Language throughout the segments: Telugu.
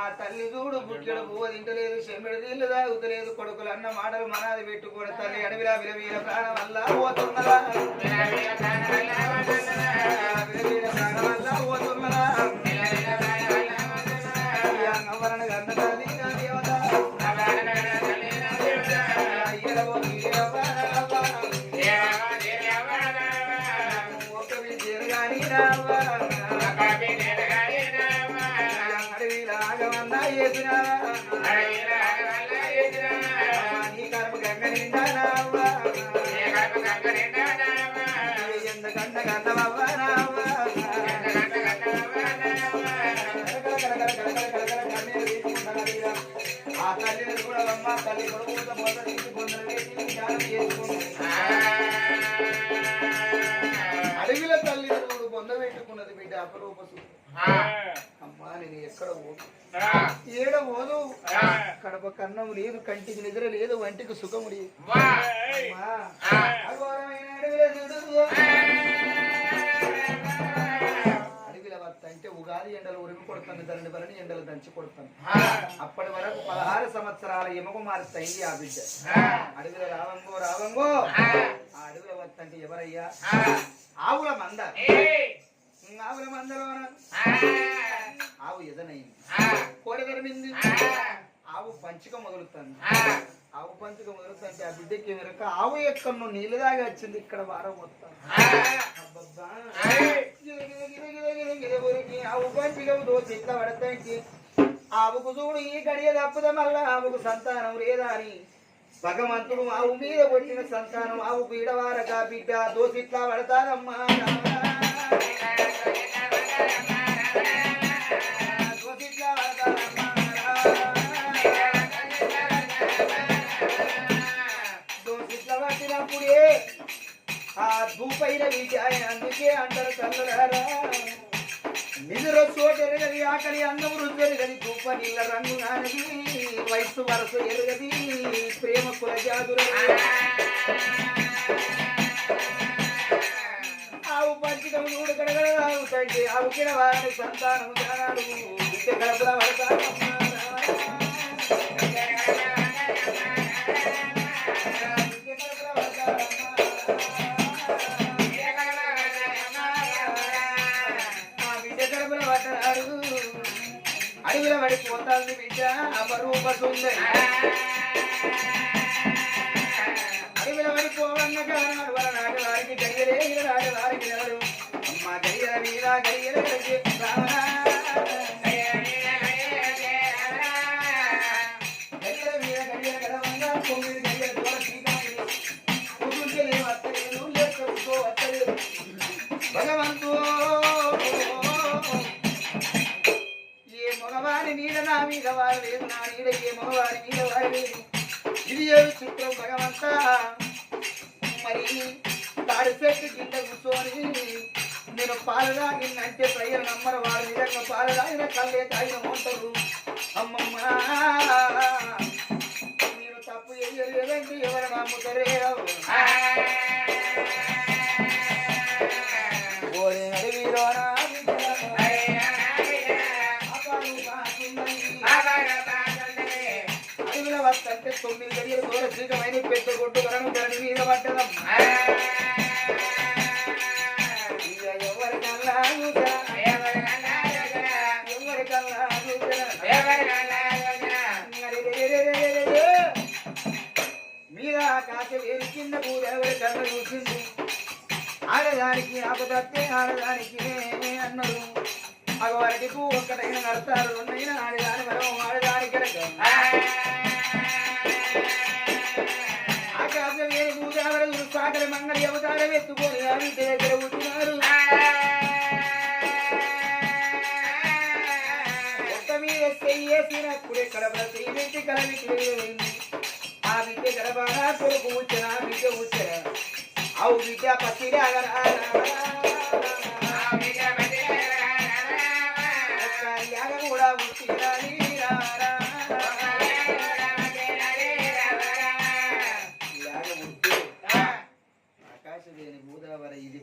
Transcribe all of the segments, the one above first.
ఆ తల్లి చూడు బుక్కెడు పువ్వు తింటలేదు చెమ్మిడి నీళ్ళు తాగుతలేదు కొడుకులు అన్న మాటలు మనాది పెట్టుకోడు తల్లి అడవిలా విలవీల ప్రాణం వల్ల పోతున్నదా ప్రాణం వల్ల అడవిల తల్లి చూడు బొంద పెట్టుకున్నది బిడ్డ అపరూప సుఖం. అమ్మా నేను ఎక్కడ పోదు ఏడ పోదు? కడప కన్నం లేదు కంటికి నిద్ర లేదు వంటికి సుఖం లేదు. అమ్మా అఘోరమైన అడవిల చూడు. ఉగాది ఎండలు ఉరిమి కొడుతుంది ధరణి బలని ఎండలు దంచి కొడుతుంది. అప్పటి వరకు పదహారు సంవత్సరాల ఎముక మారుతాయింది ఆ బిడ్డ. అడవిల రావంగో రావంగో. ఆ అడవిల వత్త అంటే ఎవరయ్యా ఆవుల మంద. ఆవుల మందలోన. ఆవు ఎదనైంది. కోడి తరిమింది. ఆవు పంచిక మొదలుతుంది. ఆవు పంచిక మొదలుతుంటే ఆ బిడ్డకి వెనక ఆవు ఎక్కడో నీళ్ళు దాగా వచ్చింది ఇక్కడ వారం మొత్తం. అబ్బబ్బా. గిద గిద ఆవుకు చూడు ఈ గడియ తప్పుద మళ్ళా ఆవుకు సంతానం లేదా అని భగవంతుడు ఆవు మీద కొట్టిన సంతానం ఆవు పీడవారక బిడ్డ దోసిట్లా పడతానమ్మా భూపైన విజయ అందుకే అంటారు కల్లరారా నిదుర చోటు ఎరగది ఆకలి అన్నం రుచి ఎరగది దుప్ప నీళ్ళ రంగు నానది వయస్సు వరస ఎరగది ప్రేమ కుల జాదుర ఆవు పంచకం నూడు కడగడ తండ్రి ఆవు కిడ వారిని సంతానము జానాడు బిడ్డ కడపల పడతాను పడిపోతాంది బిడ్డ అపరూప సుందరి అడవిలో పడిపోవన్న కారణాడు వాళ్ళ నాటి వారికి గడియలే నాటి వారికి అమ్మ గడియల మీద గడియల గడిచి తాగిన కళ్ళే ఉంటారు అమ్మమ్మ మీరు తప్పు చేయలేదంటే ఎవరు నమ్ముతారే తొమ్మిది గడియలు దూర శ్రీకమైన పెద్ద కొట్టు వరం దాని మీద పడ్డదం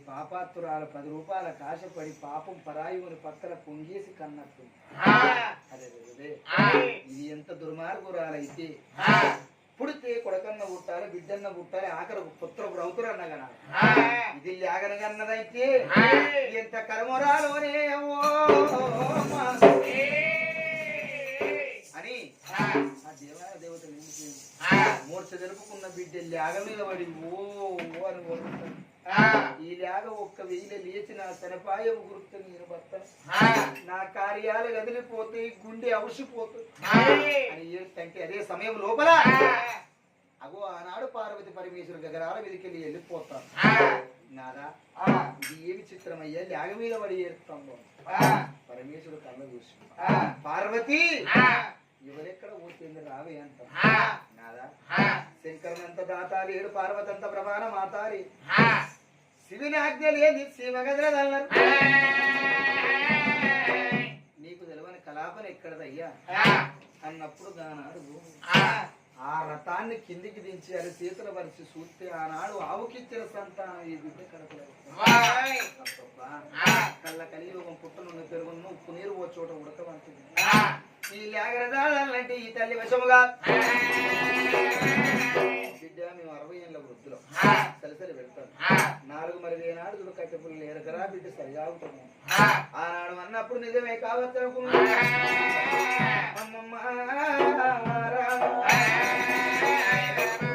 పాపాత్తురాల పది రూపాయల కాశపడి పాపం పరాయువుని పక్కన పొంగేసి కన్నట్టు అదే ఇది ఎంత దుర్మార్గురాలైతే పుడితే కొడకన్న పుట్టాలి బిడ్డన్న పుట్టాలి ఆఖరి పుత్ర రౌతురు అన్న కదా ఇది లేగనగన్నదైతే ఎంత కర్మరాలోనే అని ఆ. దేవాల దేవతలు ఏం మూర్చ జరుపుకున్న బిడ్డ లేగ మీద పడి ఓ అని ఈ లేగ ఒక్క వెయ్యిలో లేచిన తనపాయం గుర్తు నేను భర్త నా కార్యాలు కదిలిపోతాయి గుండె అవసిపోతుంది అని అదే సమయం లోపల అగో ఆనాడు పార్వతి పరమేశ్వరు గగరాల మీదకి వెళ్ళి వెళ్ళిపోతాను నాదా? ఇది ఏమి చిత్రం అయ్యా లేగ మీద పడి ఏడుతాం పరమేశ్వరుడు కళ్ళ చూసి పార్వతి! ఎవరెక్కడ పోతుంది రావే అంట. నాదా? శంకరనంత దాతాలి ఏడు పార్వతి అంత ప్రమాణ మాతారి శివుని ఆజ్ఞ లేదు శివగదలన్నారు నీకు తెలియని కలాపన ఎక్కడదయ్యా? అన్నప్పుడు దానాడు ఆ. రథాన్ని కిందికి దించి అది చేతుల పరిచి చూస్తే ఆనాడు ఆవుకిచ్చిన సంతానం ఈ బిడ్డ కడపలేదు. కళ్ళ కలియుగం పుట్టనున్న పెరుగును ఉప్పు నీరు ఓ చోట ఉడకవంతుంది ఈ లేగరదాలంటే ఈ తల్లి వశముగా బిడ్డ మేము అరవై ఏళ్ళ వృద్ధులం. సరిసరి వెళ్తాం నాలుగు మరి ఏనాడు చూడు కట్టెపుల్లు ఎరగరా బిడ్డ సరిగా ఉంటాము ఆనాడు అన్నప్పుడు నిజమే కావచ్చు అనుకున్నా అమ్మమ్మ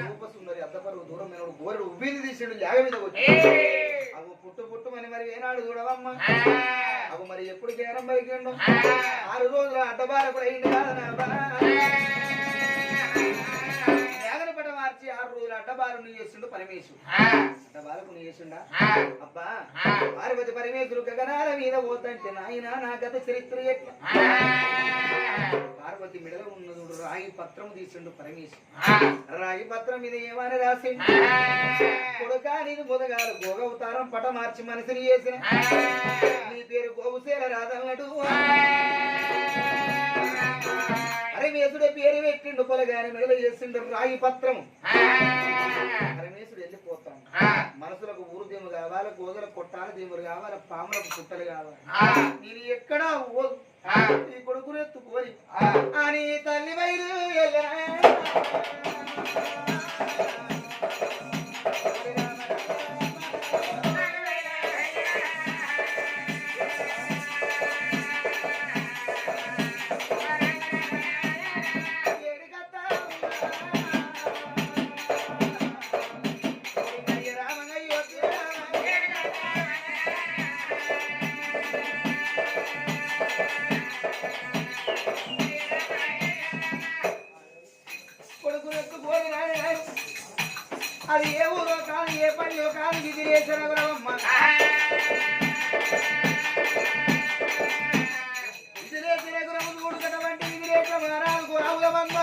రూప సుందరి అద్దపరువు దూరం నేను గోరెడు ఉబ్బింది తీసాడు లేగ మీద వచ్చి. అవి పుట్టు పుట్టు అని మరి ఏనాడు చూడవమ్మ. అవి మరి ఎప్పుడు కేరం బలికిండు ఆరు రోజులు అడ్డబారకు అయింది పట మార్చి ఆరు రోజులు అడ్డబారు నీ చేస్తుండు పరమేశ్వరు అడ్డబారకు నీ చేస్తుండా అబ్బా పార్వతి పరమేశ్వరు గగనాల మీద పోతంటే నాయన నా గత చరిత్ర ఎట్లా? పార్వతి మెడలో ఉన్నదుడు రాగి పత్రం తీసిండు పరమేశ్వరు రాగి పత్రం మీద ఏమని రాసిండు? కొడుకా నేను మొదగాలు గోగవతారం పట మార్చి మనిషిని చేసిన. నీ పేరు గోవుసేల రాదన్నడు పరమేశ్వరుడు పేరు పెట్టిండు పొలగాని మెడలో చేసిండు రాగి పత్రం. పరమేశ్వరుడు వెళ్ళిపోతాం. మనసులకు ఊరుదేము కావాలి గోదల కొట్టాల దేములు కావాలి పాములకు పుట్టలు కావాలి. నేను ఎక్కడ ఓ- ఈ కొడుకును ఎత్తుకోని అని తల్లి వైరు కొడుకును ఎత్తుకోని నాయన అది ఏ ఊరో కాదు ఏ పనిలో కాదు ఇది వేసిన ఇది లేచిన గురము చూడుకటువంటి ఇది లేక రావు రావులమ్మ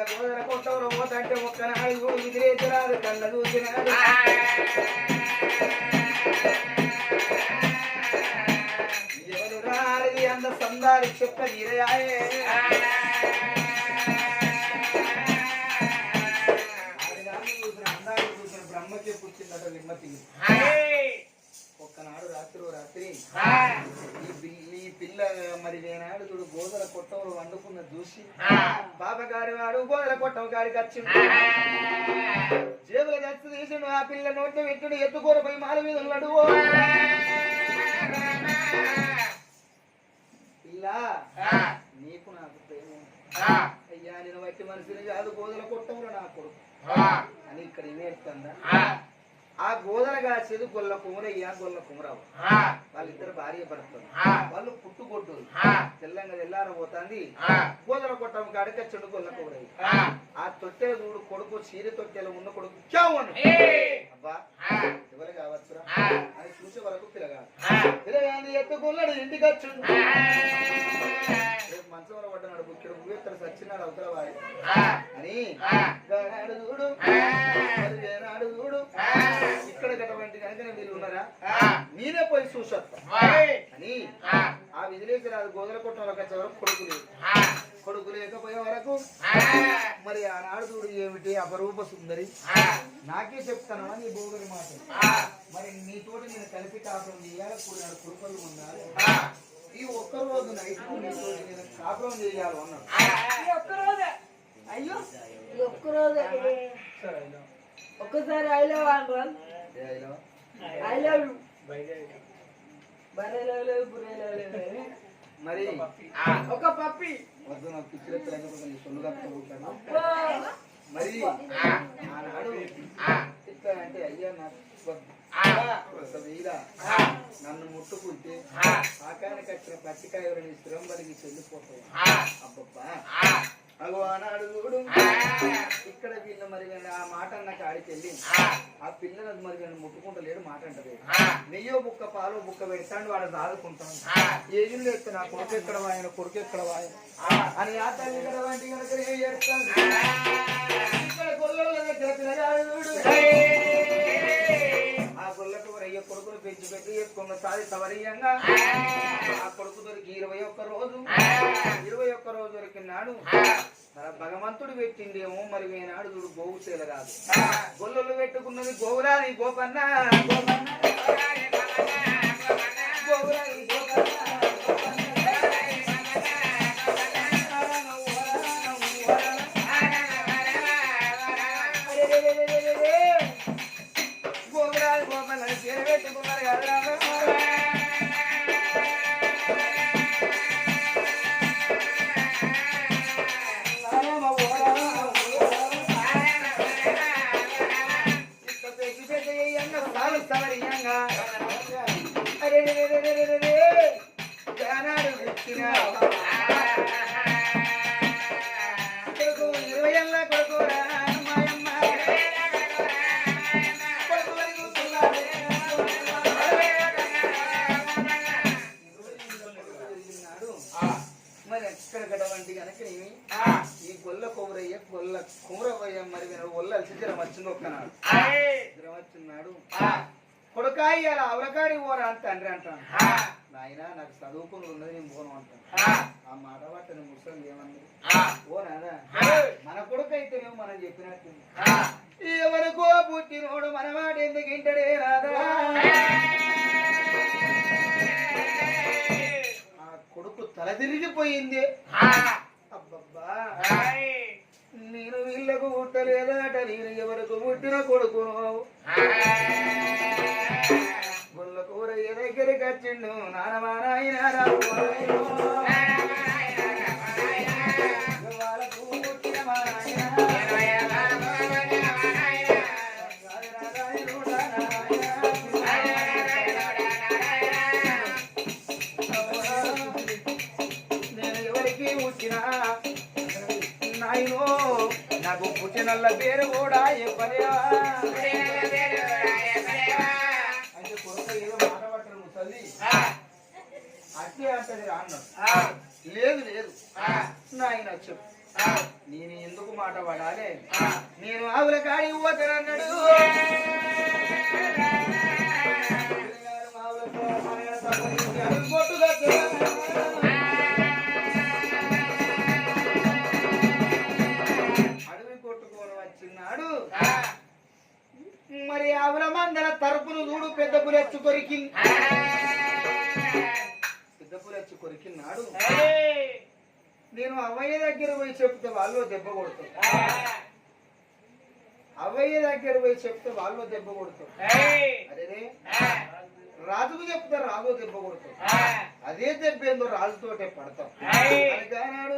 పిల్ల గోదర కొట్టవరు పోతంటే ఒక్కనాడు ఎదిరేసినారు కళ్ళ చూసినాడు ఎవరు రాలి అంద సందారి చెప్ప నీరయాయే బ్రహ్మకే పుట్టిందట నిమ్మతిని ఓ రాత్రి. ఈ పిల్ల ఈ పిల్ల మరి నేనాడు చూడు గోదల కొట్టంలో వండుకున్న చూసి బాబగారి వాడు గోదల కొట్టం గారికి వచ్చిండు. జేబుల దస్తు తీసిండు ఆ పిల్ల నోట్లో పెట్టుడు ఎత్తుకోరు పోయి మాల మీద ఉన్నాడు పిల్ల నీకు నాకు ప్రేమ. అయ్యా నేను వట్టి మనిషిని కాదు గోదల కొట్టంలో నా కొడుకు. అని ఇక్కడ గోదల కాసేది గొల్ల కుమరయ్య గొల్ల కుమరావు. వాళ్ళిద్దరు భార్య భర్తలు. వాళ్ళు పుట్టుకొట్టు తెల్లంగా తెల్లార పోతాంది. గోదల కొట్టం కాడికొచ్చాడు గొల్ల కుమరయ్య. ఆ. తొట్టెల చూడు కొడుకు చీర తొట్టెల ఉన్న కొడుకు. చావు అను అబ్బా ఎవరు కావచ్చురా? అని చూసే వరకు పిల్లగాడు పిల్లగాని ఎత్తుకున్నాడు ఇంటికి వచ్చుడు రేపు మంచం పడ్డనాడు బుక్కిడు ముగ్గురు సచ్చినాడు అవతల వాడి. అని చూడు. మరి ఏనాడు చూడు. ఇక్కడ గటువంటి కనుక వీళ్ళు ఉన్నారా? నేనే పోయి చూసొస్తా. అని ఆ విజిలేశ్వరాజు గోదల కొట్టంలోకి వచ్చే వరకు కొడుకు లేదు కొడుకు లేకపోయే వరకు మరి ఆనాడు చూడు ఏమిటి అపరూప సుందరి. నాకే చెప్తాను నీ భోగని మాట? మరి నీతోటి నేను కలిపి కాపురం చేయాలి? కూడా కురుపలు ఉండాలి. ఈ ఒక్క రోజు నైట్ నేను కాపురం చేయాలి అన్నాడు ఈ ఒక్కరోజే అయ్యో ఈ ఒక్కరోజే సరే అయినా. ఒక్కసారి I love? I love you బరే love బురే లవ్ లేదు మరి ఒక పప్పి. వద్దు నాకు పిచ్చి కొంచెం సొల్లుగా పోతాను మరి ఆనాడు ఇట్లా అంటే అయ్యా నాకు నన్ను ముట్టుకుంటే ఆకానికి వచ్చిన పచ్చికాయని స్థిరం బలికి చెల్లిపోతాయి అబ్బబ్బా. అగో ఆనాడు చూడు. ఇక్కడ వీళ్ళ మరి ఆ మాట అన్న కాడికి వెళ్ళి ఆ. పిల్లలు మరి వీళ్ళని ముట్టుకుంటలేడు మాట అంటది. నెయ్యో బుక్క పాలో బుక్క పెడతాడు వాడు దాదుకుంటాను ఏ ఇల్లు ఎత్తే నా కొడుకు ఎక్కడ వాయన కొడుకు ఎక్కడ వాయన? అని ఆ తల్లి ఇక్కడ వంటి కనుక ఇక్కడ పిల్లగాడు చూడు. అయ్యే కొడుకును పెంచి పెట్టి సారి సవరీయంగా ఆ. కొడుకు దొరికి ఇరవై ఒక్క రోజు. ఇరవై ఒక్క రోజు దొరికినాడు మన భగవంతుడు పెట్టిండేమో మరి వేనాడు చూడు గోవు చేల కాదు. గొల్లలు పెట్టుకున్నది గోవురాని గోపన్న. గోపన్న గోవురాని ఎవరికి పుట్టినా నాయనో నాకు పుట్టినల్ల పేరు కూడా ఏ పర్యా అన్నాడు లేదు లేదు. నాయన చెప్పు. నేను ఎందుకు మాట పడాలి? నేను ఆవుల కాడి కట్టాడు. అడవి కొట్టుకొని వచ్చినాడు. మరి ఆవుల మందల తరపును చూడు పెద్ద పులెచ్చు కొరికింది పెద్ద పులెచ్చు కొరికినాడు నేను అవ్వయ్య దగ్గర పోయి చెప్తే వాళ్ళు దెబ్బ కొడతారు అవ్వయ్య దగ్గర పోయి చెప్తే వాళ్ళు దెబ్బ కొడతారు అదే రాజుకు చెప్తే రాజు దెబ్బ కొడతారు అదే దెబ్బ ఏందో రాజుతోటే పడతాం.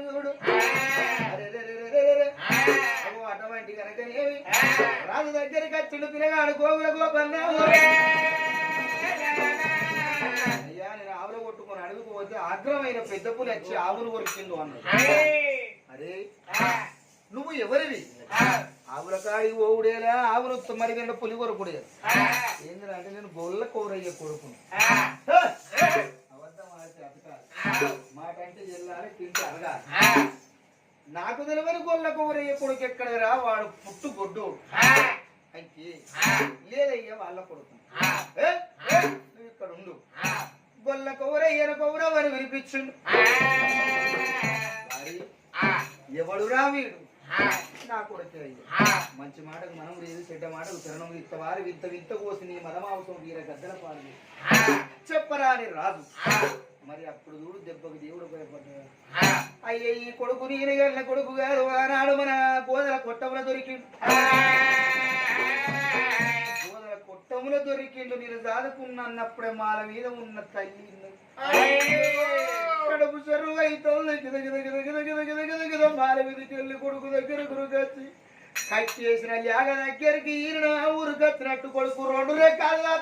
చూడు. అటువంటి కనుకనేవి రాజు దగ్గరికి వచ్చిండు పిల్లగాడు గోగుల గోపన్నావు అయ్యా నేను ఆవులు అడుగుకు పోతే ఆగ్రహమైన పెద్ద పులి వచ్చి ఆవులు కొరికిండు అన్నాడు. అరే నువ్వు ఎవరివి? ఆవుల కాడి ఓవుడేలా ఆవులు మరి గంట పులి కొరకుడే. ఏంటంటే నేను గొల్ల కూరయ్య కొడుకును అబద్ధం ఆడితే అతకాలి మాట అంటే వెళ్ళాలి తింటే అడగాలి నాకు తెలియని గొల్ల కూరయ్య కొడుకు ఎక్కడరా వాడు పుట్టు గొడ్డు అయితే లేదయ్యా వాళ్ళ కొడుకు? నువ్వు ఇక్కడ ఉండు. గొల్ల కౌరయ్యన కౌరవని వినిపించుండు ఎవడురా వీడు? నా కొడుకే మంచి మాటకు మనం లేదు చెడ్డ మాటకు చరణం ఇంత వారి వింత వింత కోసి నీ మదమాంసం వీర గద్దల పాడు చెప్పరా అని రాజు. మరి అప్పుడు చూడు దెబ్బకు దేవుడు భయపడ్డాడు. అయ్యే ఈ కొడుకు నేను గల్ల కొడుకు గారు ఆనాడు మన గోదల కొట్టముల దొరికిండు. దొంగల దొరికిండు నేను చదువుకున్నప్పుడే మాల మీద ఉన్న తల్లి కడుపు చెరువు అయితే మాల మీద చెల్లి కొడుకు దగ్గర గురుకొచ్చి కట్ చేసిన జాగ దగ్గరికి ఈరిన ఊరు కచ్చినట్టు కొడుకు రెండు రెక్కల్లా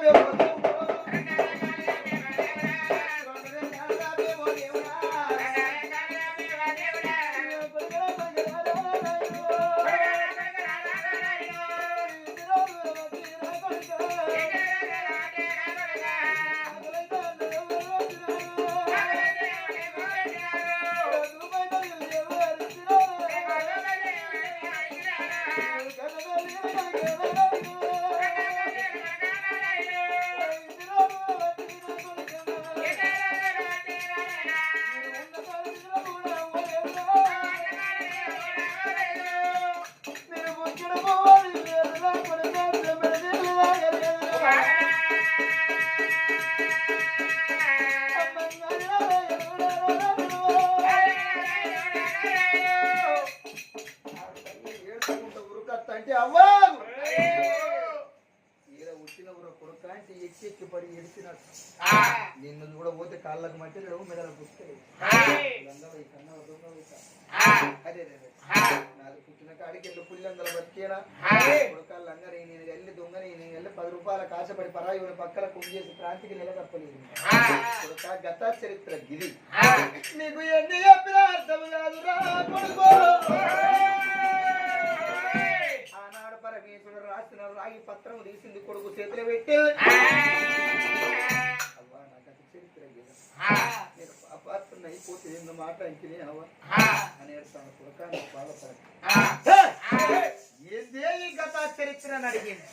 నిన్ను కూడా పోతే కాళ్ళకు మట్టి లేవు మెడలకు పుస్తలేవు నాలుగు పుట్టిన కాడికి వెళ్ళి పుల్లందలు బతికేనా కాళ్ళు లంగని నేను వెళ్ళి దొంగని నేను వెళ్ళి పది రూపాయల కాశపడి పరాయి పక్కన కుంగి చేసి క్రాంతికి నిలదప్పలేదు గత చరిత్ర గిది. నీకు ఎన్ని చెప్పినా అర్థం పరమేశ్వరుడు రాసిన రాగి పత్రం తీసింది కొడుకు చేతిలో పెట్టి. అవ్వా నాకు అది చరిత్ర. నేను పాపాత్రుని అయిపోతే ఎన్న మాట ఇంటినే అవ్వ. అని ఏడుస్తాను కొడుక ఏందే ఈ గత చరిత్ర అని అడిగింది?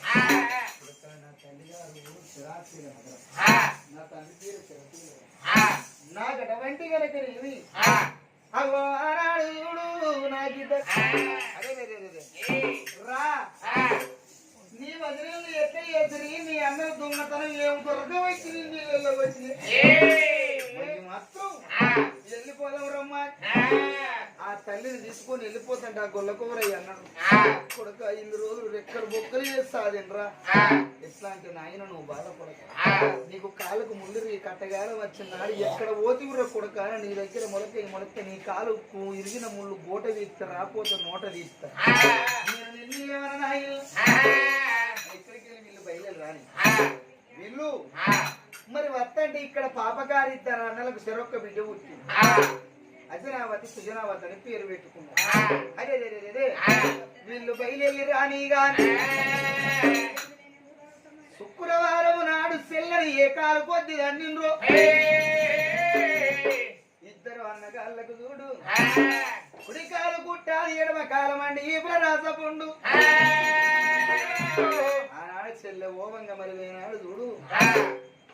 నా తల్లి గారు నగరం. నా తండ్రి నాకు అటువంటి కనుక ఇవి అగో ఆనాడు చూడు నాకు రా నీ వదిలింది ఎక్క ఎదిరి నీ అందరి దొంగతనం ఏమి దొరకం వచ్చింది నీళ్ళలో వచ్చింది. మొత్తం వెళ్ళిపోదాం రమ్మా. ఆ తల్లిని తీసుకొని వెళ్ళిపోతుంట ఆ గొల్లకూరయ్య అన్నాడు కొడుక ఇన్ని రోజులు రెక్కలు బొక్కలు చేస్తాదినరా ఎట్లా అంటే నాయన నువ్వు బాధపడక. నీకు కాలుకు ముందు నీ కట్టగాలం వచ్చినాడు ఎక్కడ ఓతివుర కొడుక నీ దగ్గర మొలక మొలక నీ కాలు ఇరిగిన ముళ్ళు గోట తీస్తా రాపోతే నోట తీస్తా. నేను నిన్ను ఏమన్నా ఎక్కడికి వెళ్ళి రాని వీళ్ళు. మరి వత్తంటే ఇక్కడ పాపగారి ఇద్దరు అన్నలకు చెరొక్క బిడ్డ పుట్టింది. అజనావతి సుజనావతి అని పేరు పెట్టుకున్నారు అదే వీళ్ళు బయలుదేరి రాని గాని. శుక్రవారం నాడు సెల్లని ఏ కాలు కొద్ది అన్నిండ్రు. ఇద్దరు అన్నగాళ్ళకు చూడు. కుడి కాలు కుట్టాలి ఎడమ కాలం అండి ఈ ప్రరాసపుండు ఆనాడు చెల్లె ఓమంగా మరి పోయినాడు చూడు.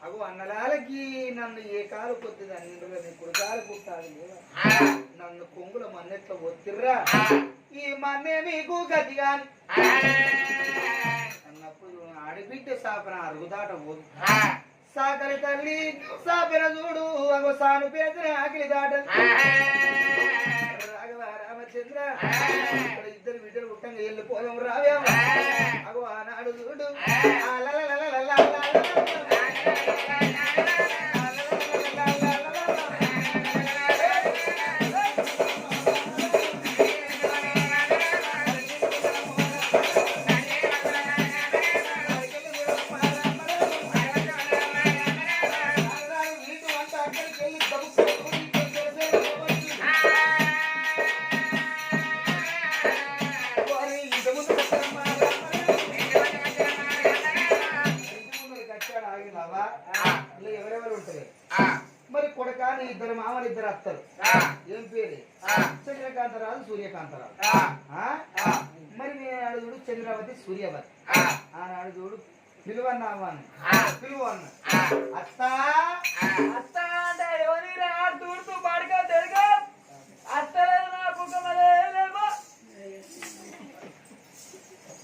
అగు అన్నలాలకి నన్ను ఏ కాలు కొద్ది అన్నిండ్రుగా నీ కుడి కాలు కుట్టాలి లేదా నన్ను కొంగుల మన్నెట్లో ఒత్తిర్రా ఈ మన్నే మీకు గతి గాని అన్నప్పుడు ఆడబిడ్డ సాపన అరుగుదాట పోదు సాకలి తల్లి సాపిన చూడు అగో సాను పేసిన ఆకిలి దాట రాఘవ రామచంద్ర ఇద్దరు బిడ్డలు పుట్టంగా వెళ్ళిపోదాం రావేమో అగో ఆనాడు చూడు Thank you.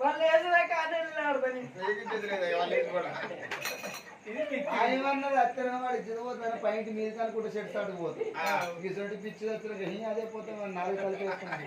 వాళ్ళు వేసేదే కానీ ఆడతాను ఆయన అన్నది అత్తన వాడు ఇచ్చేది పోతాను పైంట్ మీద అనుకుంటే షర్ట్ పిచ్చి వచ్చిన అదే పోతే మనం కలిపి వస్తుంది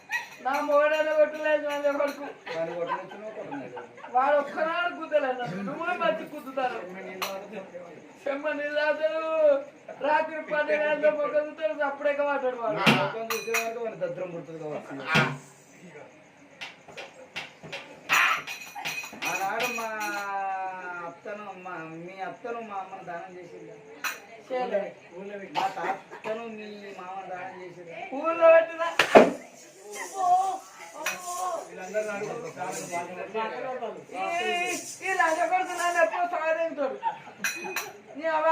నా మొగడాన్ని కొట్టలేదు మన కొడుకు వాడు ఒక్కరాడు కూతలేదు మంచి కూతుతారు. చెమ్మ నిల్లాతడు రాత్రి పది గంటల పొగదుతారు అప్పుడే వాడు. వాడు దద్రం మా అత్తను మా మీ అత్తను మా అమ్మను దానం చేసింది. మా తాతను మీ మామ దానం చేసింది ఊళ్ళో పెట్టిన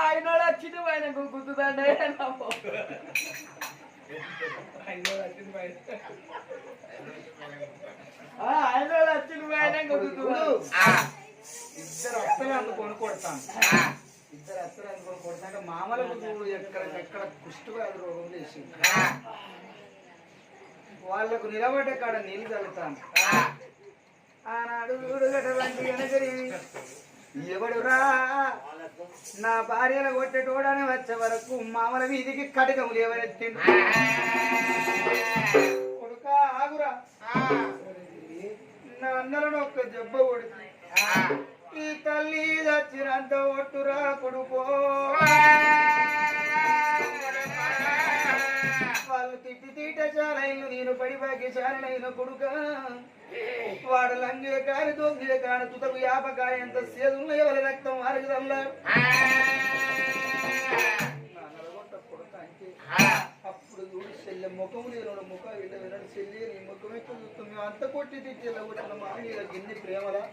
అయినోడు వచ్చింది ఆయన గుద్దుతాండే అయినోడు వచ్చింది ఆయన గుద్దుతాడు ఇద్దరు అత్తలు అందుకొని కొడతాను ఇద్దరు అత్తలు అందుకొని కొడతాంటే మామలకు చూడు ఎక్కడ ఎక్కడ కుష్ఠవ్యాధి రోగం చేసింది వాళ్ళకు నిలబడే కాడ నీళ్ళు చల్లుతాను ఆనాడు చూడుగటువంటి వెనకరి ఎవడురా? నా భార్యను కొట్టేటోడని వచ్చే వరకు మామల వీధికి కటకములు ఎవరెత్తిండు కొడుక ఆగురా. నా అన్నలను ఒక్క జబ్బ కొడుతుంది. ఈ తల్లి చచ్చినంత ఒట్టురా కొడుకో. వాళ్ళు తిట్టి తీట చాలైన నేను పడి బాకి చాలైన కొడుక. వాడు లంగే కాని దొంగే కాని తుతకు యాపకాయ ఎంత సేదున్న ఎవరి రక్తం అరుగుదల్లా అప్పుడు చూడు చెల్లె ముఖము నేను ముఖం ఇళ్ళ వినడు. చెల్లి నీ ముఖం ఎక్కువ చూస్తాం మేము అంత కొట్టి తిట్టి ఇలా కొట్టిన మా గిన్ని ప్రేమలా?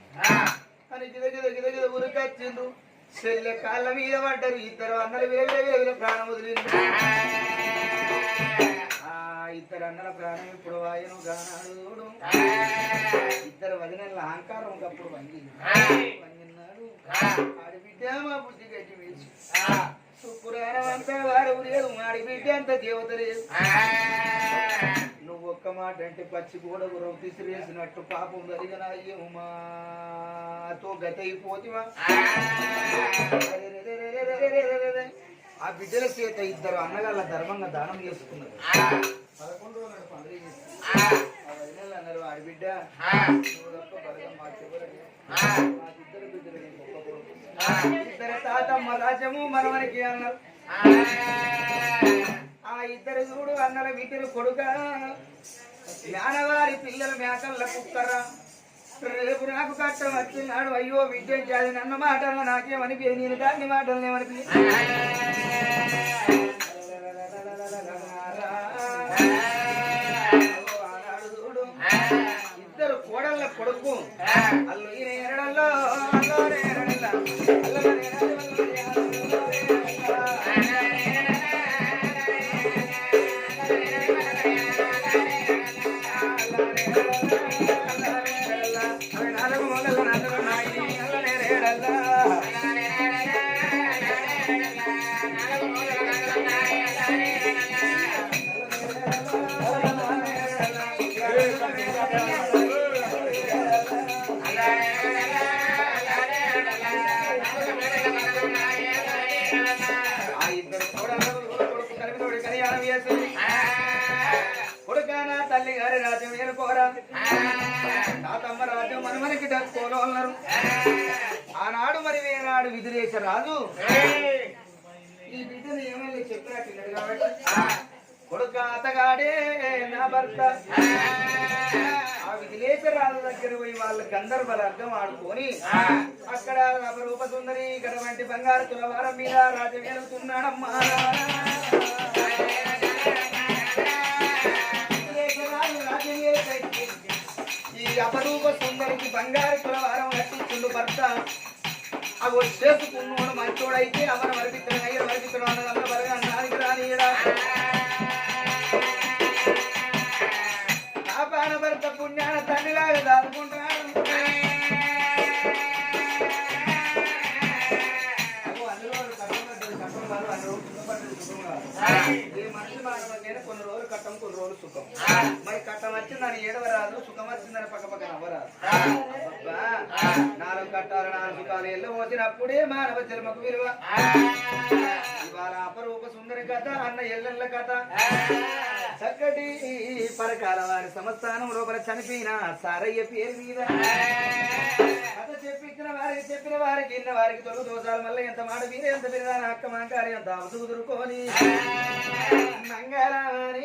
అని గిద గిద గిద గిద ఉరికొచ్చిండ్రు. చెల్లె కాళ్ళ మీద పడ్డారు. ఇద్దరు అన్నలు విల విల విల ప్రాణం వదిలిండ్రు. ఆ ఇద్దరు అన్నల ప్రాణం ఇప్పుడు వాయను గానాడు ఇద్దరు వదినల అహంకారం ఒకప్పుడు వంగింది వంగినాడు. ఆడి బిడ్డ మా బుద్ధి గట్టి వేసి శుక్రారం అంతా వాడు లేదు ఆడి బిడ్డ అంత దేవత లేదు ఒక్క మాట అంటే పచ్చి గోడ గురవు తీసిరేసినట్టు పాపం జరిగిన అయ్యమ్మా తో గతైపోతివా ఆ. బిడ్డల చేత ఇద్దరు అన్నగాళ్ళ ధర్మంగా దానం చేసుకున్నారు. పదకొండు రోజులు పండుగ అన్నారు ఆడి బిడ్డ. నువ్వు మా బిడ్డలు. ఇద్దరు తాతమ్మ రాజ్యము మనవనికి అన్నారు ఆ ఇద్దరు చూడు అన్నల వీటిని కొడుక. జ్ఞానవారి పిల్లల మేకల్ల కుక్కరా. రేపు నాకు కట్టం వచ్చినాడు అయ్యో విద్యం జాది అన్న మాటలు నాకేమనిపి నేను దాన్ని మాటలు ఏమనిపి చేసి. కొడుకానా తల్లి గారి రాజ్యం ఏనుకోరా తాతమ్మ రాజ్యం మనమనికి డక్కోలో ఉన్నారు. ఆనాడు మరి వేనాడు విధులేశ రాజు. ఈ బిడ్డను ఏమైంది చెప్పినట్టు కాబట్టి. కొడుక అతగాడే నా భర్త. ఆ విధిలేశ రాజు దగ్గర పోయి వాళ్ళ గంధర్వ అర్థం ఆడుకొని అక్కడ అపరూప సుందరి ఇక్కడ వంటి బంగారు తులవారం మీద రాజు అపరూప సుందరికి బంగారు కులవారం కట్టించుండు భర్త. అవి చేసుకున్నోడు మంచోడైతే అమర వరపిత్తడం అయ్యే వరపిత్తడం అన్నది అన్న వరగా అన్నానికి రానియడా భర్త పుణ్యాన తల్లిలాగా దాచుకుంటున్నాడు. పక్క పక్కన అవ్వరాదు అబ్బా, నాలుగు కట్టాలు నాలుగు సుఖాలు ఎల్లు మోసినప్పుడే మానవ జన్మకు విలువ. ఇవాళ అపరూప సుందరి కథ అన్న ఎల్లెల్ల కథ. చక్కటి పరకాల వారి సంస్థానం లోపల చనిపోయిన సారయ్య పేరు మీద. కథ చెప్పించిన వారికి చెప్పిన వారికి ఇన్న వారికి తొలుగు దోషాలు మళ్ళీ ఎంత మాట మీరే ఎంత పెరిదాన అక్క మాంకారి ఎంత అవసు కుదురుకొని. మంగళాని